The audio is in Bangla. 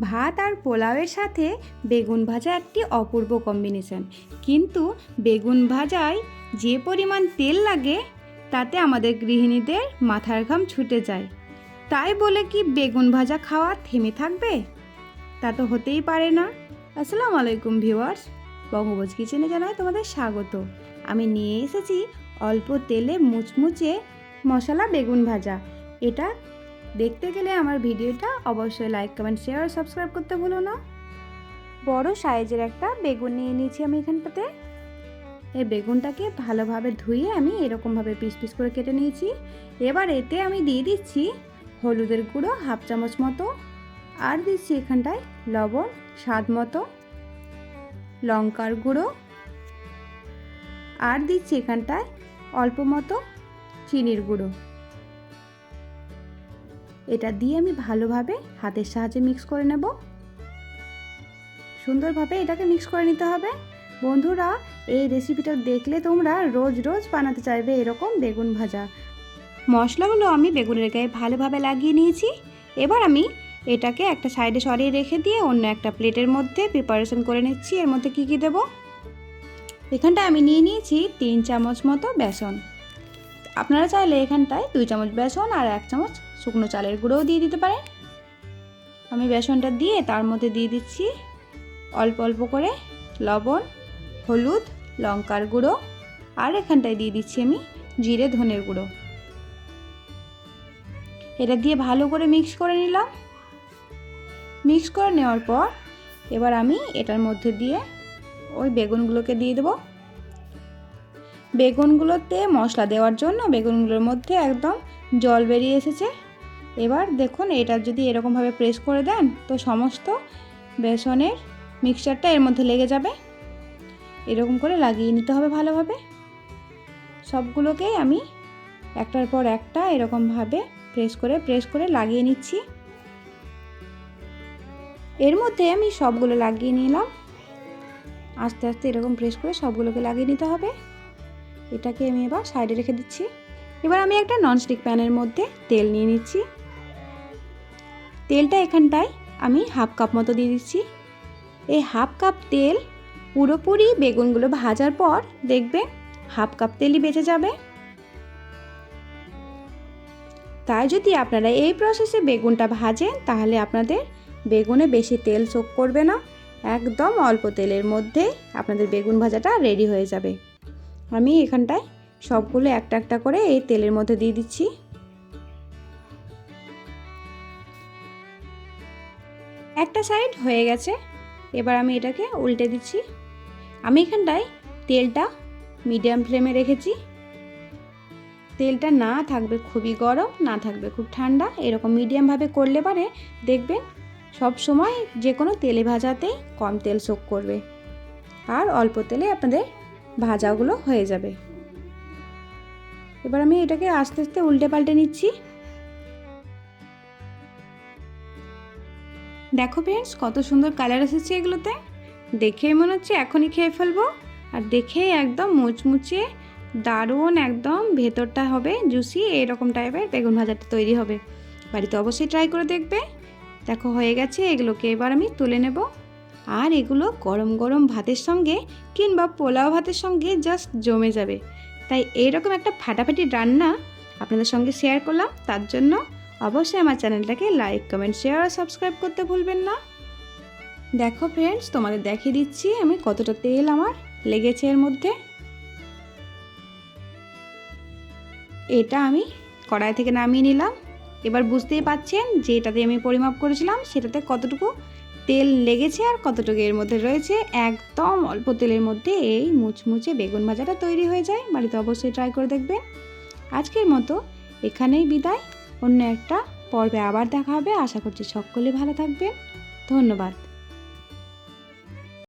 ভাত আর পোলাওয়ের সাথে বেগুন ভাজা একটি অপূর্ব কম্বিনেশন কিন্তু বেগুন ভাজায় যে পরিমাণ তেল লাগে, তাতে আমাদের গৃহিণীদের মাথার ঘাম ছুটে যায়। তাই বলে কি বেগুন ভাজা খাওয়া থেমে থাকবে? তা তো হতেই পারে না। আসসালামু আলাইকুম ভিউয়ার্স বঙ্গবোজ কিচেনে জানাই তোমাদের স্বাগত। আমি নিয়ে এসেছি অল্প তেলে মুচমুচে মশলা বেগুন ভাজা। এটা দেখতে গেলে আমার ভিডিওটা অবশ্যই লাইক কমেন্ট শেয়ার সাবস্ক্রাইব করতে ভুলো না। বড় সাইজের একটা বেগুন নিয়ে নিয়েছি আমি এখানটাতে। এই বেগুনটাকে ভালোভাবে ধুয়ে আমি এরকমভাবে পিস পিস করে কেটে নিয়েছি। এবার এতে আমি দিয়ে দিচ্ছি হলুদের গুঁড়ো হাফ চামচ মতো আর দিচ্ছি এখানটায় লবণ স্বাদ মতো লঙ্কার গুঁড়ো আর দিচ্ছি এখানটায় অল্প মতো চিনির গুঁড়ো। এটা দিয়ে আমি ভালোভাবে হাতের সাহায্যে মিক্স করে নেব। সুন্দরভাবে এটাকে মিক্স করে নিতে হবে। বন্ধুরা, এই রেসিপিটা দেখলে তোমরা রোজ রোজ বানাতে চাইবে এরকম বেগুন ভাজা। মশলাগুলো আমি বেগুনের গায়ে ভালোভাবে লাগিয়ে নিয়েছি। এবার আমি এটাকে একটা সাইডে সরিয়ে রেখে দিয়ে অন্য একটা প্লেটের মধ্যে প্রিপারেশন করে নিচ্ছি। এর মধ্যে কী কী দেবো? এখানটা আমি নিয়ে নিয়েছি তিন চামচ মতো বেসন। আপনারা চাইলে এখানটায় দুই চামচ বেসন আর এক চামচ শুকনো চালের গুঁড়োও দিয়ে দিতে পারেন। আমি বেসনটা দিয়ে তার মধ্যে দিয়ে দিচ্ছি অল্প অল্প করে লবণ, হলুদ, লঙ্কার গুঁড়ো আর এখানটায় দিয়ে দিচ্ছি আমি জিরে ধনের গুঁড়ো। এটা দিয়ে ভালো করে মিক্স করে নিলাম। মিক্স করে নেওয়ার পর এবার আমি এটার মধ্যে দিয়ে ওই বেগুনগুলোকে দিয়ে দেবো। বেগুনগুলোতে মশলা দেওয়ার জন্য বেগুনগুলোর মধ্যে একদম জল বেরিয়ে এসেছে। এবার দেখুন এটা যদি এরকমভাবে প্রেস করে দেন, তো সমস্ত বেসনের মিক্সচারটা এর মধ্যে লেগে যাবে। এরকম করে লাগিয়ে নিতে হবে ভালোভাবে। সবগুলোকেই আমি একটার পর একটা এরকমভাবে প্রেস করে প্রেস করে লাগিয়ে নিচ্ছি। এর মধ্যে আমি সবগুলো লাগিয়ে নিলাম। আস্তে আস্তে এরকম প্রেস করে সবগুলোকে লাগিয়ে নিতে হবে। এটাকে আমি এবার সাইডে রেখে দিচ্ছি। এবার আমি একটা ননস্টিক প্যানের মধ্যে তেল নিয়ে নিচ্ছি। তেলটা এখানটায় আমি হাফ কাপ মতো দিয়ে দিচ্ছি। এই হাফ কাপ তেল পুরোপুরি বেগুনগুলো ভাজার পর দেখবে হাফ কাপ তেলই বেঁচে যাবে। তাই যদি আপনারা এই প্রসেসে বেগুনটা ভাজেন, তাহলে আপনাদের বেগুনে বেশি তেল চোখ করবে না। একদম অল্প তেলের মধ্যে আপনাদের বেগুন ভাজাটা রেডি হয়ে যাবে। আমি এখানটায় সবগুলো একটা একটা করে এই তেলের মধ্যে দিয়ে দিচ্ছি। একটা সাইড হয়ে গেছে। এবার আমি এটাকে উল্টে দিচ্ছি। আমি এখানটায় তেলটা মিডিয়াম ফ্লেমে রেখেছি। তেলটা না থাকবে খুবই গরম, না থাকবে খুব ঠান্ডা। এরকম মিডিয়ামভাবে করলে পারে দেখবেন সব সময় যে কোনো তেলে ভাজাতেই কম তেল শোক করবে। আর অল্প তেলে আপনাদের ভাজাগুলো হয়ে যাবে। এবার আমি এটাকে আস্তে আস্তে উল্টে পাল্টে নিচ্ছি। দেখো ফ্রেন্ডস কত সুন্দর কালার এসেছে এগুলোতে। দেখেই মনে হচ্ছে এখনই খেয়ে ফেলব। আর দেখেই একদম মুচমুচে, দারুণ একদম ভেতরটা হবে জুসি এরকম টাইপের বেগুন ভাজাটা তৈরি হবে। বাড়িতে অবশ্যই ট্রাই করে দেখবে। দেখো, হয়ে গেছে, এগুলোকে এবার আমি তুলে নেব। আর এগুলো গরম গরম ভাতের সঙ্গে কিংবা পোলাও ভাতের সঙ্গে জাস্ট জমে যাবে। তাই এইরকম একটা ফাটাফাটি রান্না আপনাদের সঙ্গে শেয়ার করলাম, তার জন্য অবশ্যই আমার চ্যানেলটাকে লাইক, কমেন্ট, শেয়ার আর সাবস্ক্রাইব করতে ভুলবেন না। দেখো ফ্রেন্ডস তোমাদের দেখিয়ে দিচ্ছি আমি কতটা তেল আমার লেগেছে এর মধ্যে। এটা আমি কড়াই থেকে নামিয়ে নিলাম। এবার বুঝতেই পাচ্ছেন যে এটাতে আমি পরিমাপ করেছিলাম, সেটাতে কতটুকু তেল লেগেছে আর কতটুকু এর মধ্যে রয়েছে। একদম অল্প তেলের মধ্যে এই মুচমুচে বেগুন ভাজাটা তৈরি হয়ে যায়। বাড়িতে অবশ্যই ট্রাই করে দেখবেন। আজকের মতো এখানেই বিদায়। অন্য একটা পর্বে আবার দেখা হবে। আশা করছি সকলে ভালো থাকবেন। ধন্যবাদ।